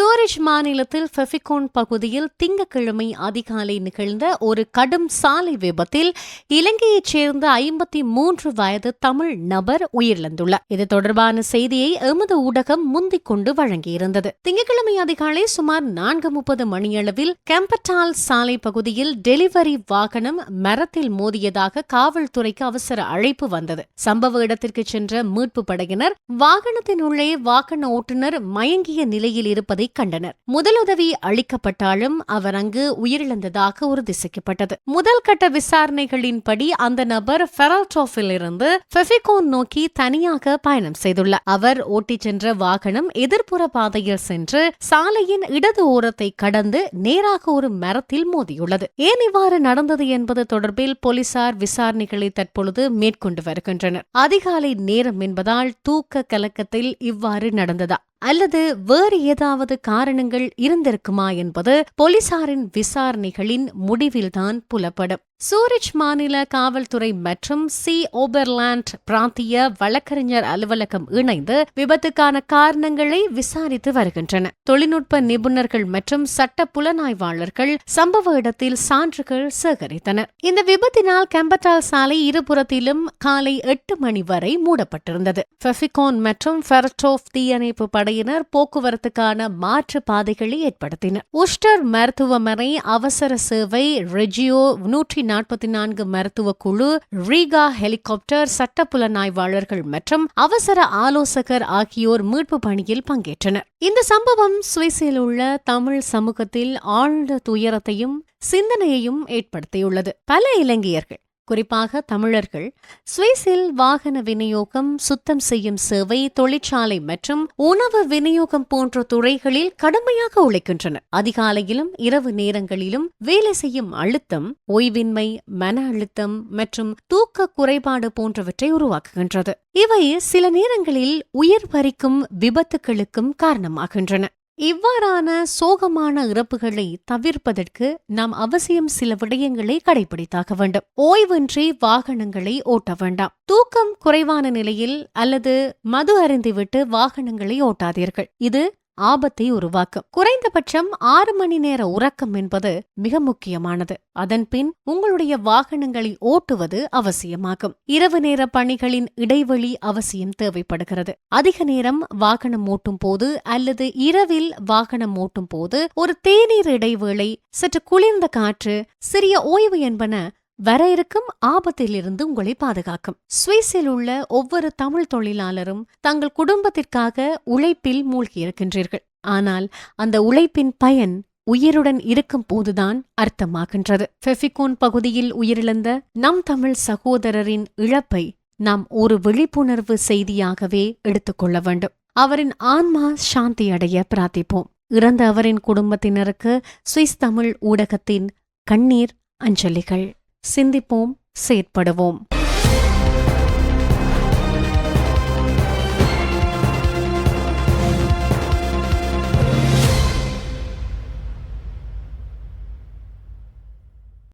சூரிஷ் மாநிலத்தில் ஃபெஃபிகோன் பகுதியில் திங்கட்கிழமை அதிகாலை நிகழ்ந்த ஒரு கடும் சாலை விபத்தில் இலங்கையைச் சேர்ந்த ஐம்பத்தி மூன்று வயது தமிழ் நபர் உயிரிழந்துள்ளார். இது தொடர்பான செய்தியை எமது ஊடகம் முந்திக் கொண்டு வழங்கியிருந்தது. திங்கட்கிழமை அதிகாலை சுமார் நான்கு முப்பது மணியளவில் கெம்பட்டால் சாலை பகுதியில் டெலிவரி வாகனம் மரத்தில் மோதியதாக காவல்துறைக்கு அவசர அழைப்பு வந்தது. சம்பவ இடத்திற்கு சென்ற மீட்பு படையினர் வாகனத்தின் உள்ளே வாகன ஓட்டுநர் மயங்கிய நிலையில் இருப்பதை கண்டனர். முதலுதவி அளிக்கப்பட்டாலும் அவர் அங்கு உயிரிழந்ததாக உறுதி செய்யப்பட்டது முதல் கட்ட விசாரணைகளின்படி அந்த நபர் ஃபெரால்டோஃபில் இருந்து ஃபெஃபிகோன் நோக்கி தனியாக பயணம் செய்துள்ளார். அவர் ஓட்டிச் சென்ற வாகனம் எதிர்ப்புற பாதையில் சென்று சாலையின் இடது ஓரத்தை கடந்து நேராக ஒரு மரத்தில் மோதியுள்ளது. ஏன் இவ்வாறு நடந்தது என்பது தொடர்பில் போலீசார் விசாரணைகளை தற்பொழுது மேற்கொண்டு வருகின்றனர். அதிகாலை நேரம் என்பதால் தூக்க கலக்கத்தில் இவ்வாறு நடந்ததா? அல்லது வேறு ஏதாவது காரணங்கள் இருந்திருக்குமா என்பது போலீசாரின் விசாரணைகளின் முடிவில்தான் புலப்படும். சூரிச் மாநில காவல்துறை மற்றும் சி. ஓபர்லாண்ட் பிராந்திய வழக்கறிஞர் அலுவலகம் இணைந்து விபத்துக்கான காரணங்களை விசாரித்து வருகின்றன. தொழில்நுட்ப நிபுணர்கள் மற்றும் சட்ட புலனாய்வாளர்கள் சம்பவ இடத்தில் சான்றுகள் சேகரித்தனர். இந்த விபத்தினால் கெம்பட்டால் சாலை இருபுறத்திலும் காலை எட்டு மணி வரை மூடப்பட்டிருந்தது. பெஃபிகோன் மற்றும் ஃபெர்டோஃப் தீயணைப்பு படையினர் போக்குவரத்துக்கான மாற்று பாதைகளை ஏற்படுத்தினர். உஸ்டர் மருத்துவமனை அவசர சேவை ரெஜியோ நூற்றி நாற்பத்தி நான்கு மருத்துவ குழு ரீகா ஹெலிகாப்டர் சட்ட புலனாய்வாளர்கள் மற்றும் அவசர ஆலோசகர் ஆகியோர் மீட்பு பணியில் பங்கேற்றனர். இந்த சம்பவம் சுவிஸில் உள்ள தமிழ் சமூகத்தில் ஆழ்ந்த துயரத்தையும் சிந்தனையையும் ஏற்படுத்தியுள்ளது. பல இலங்கையர்கள் குறிப்பாக தமிழர்கள் சுவிஸில் வாகன விநியோகம் சுத்தம் செய்யும் சேவை தொழிற்சாலை மற்றும் உணவு விநியோகம் போன்ற துறைகளில் கடுமையாக உழைக்கின்றனர் அதிகாலையிலும் இரவு நேரங்களிலும் வேலை செய்யும் அழுத்தம் ஓய்வின்மை மன அழுத்தம் மற்றும் தூக்க குறைபாடு போன்றவற்றை உருவாக்குகின்றது. இவை சில நேரங்களில் உயிர் பறிக்கும் விபத்துகளுக்கும் காரணமாகின்றன. இவ்வாறான சோகமான இறப்புகளை தவிர்ப்பதற்கு நாம் அவசியம் சில விடயங்களை கடைபிடித்தாக வேண்டும். ஓய்வின்றி வாகனங்களை ஓட்ட வேண்டாம். தூக்கம் குறைவான நிலையில் அல்லது மது அருந்திவிட்டு வாகனங்களை ஓட்டாதீர்கள். இது ஆபத்தை உருவாக்கும். குறைந்தபட்சம் ஆறு மணி நேர உறக்கம் என்பது மிக முக்கியமானது. அதன்பின் உங்களுடைய வாகனங்களை ஓட்டுவது அவசியமாகும். இரவு நேர பணிகளின் இடைவெளி அவசியம் தேவைப்படுகிறது. அதிக நேரம் வாகனம் ஓட்டும் போது அல்லது இரவில் வாகனம் ஓட்டும் போது ஒரு தேநீர் இடைவேளை சற்று குளிர்ந்த காற்று சிறிய ஓய்வு என்பன வர இருக்கும் ஆபத்திலிருந்து உங்களை பாதுகாக்கும். சுவிஸில் உள்ள ஒவ்வொரு தமிழ் தொழிலாளரும் தங்கள் குடும்பத்திற்காக உழைப்பில் மூழ்கியிருக்கின்றீர்கள் ஆனால் அந்த உழைப்பின் பயன் உயிருடன் இருக்கும் போதுதான் அர்த்தமாகின்றது. ஃபெஃபிகோன் பகுதியில் உயிரிழந்த நம் தமிழ் சகோதரரின் இழப்பை நாம் ஒரு விழிப்புணர்வு செய்தியாகவே எடுத்துக்கொள்ள வேண்டும். அவரின் ஆன்மா சாந்தி அடைய பிரார்த்திப்போம். இறந்த அவரின் குடும்பத்தினருக்கு சுவிஸ் தமிழ் ஊடகத்தின் கண்ணீர் அஞ்சலிகள். சிந்திப்போம் செயற்படுவோம்.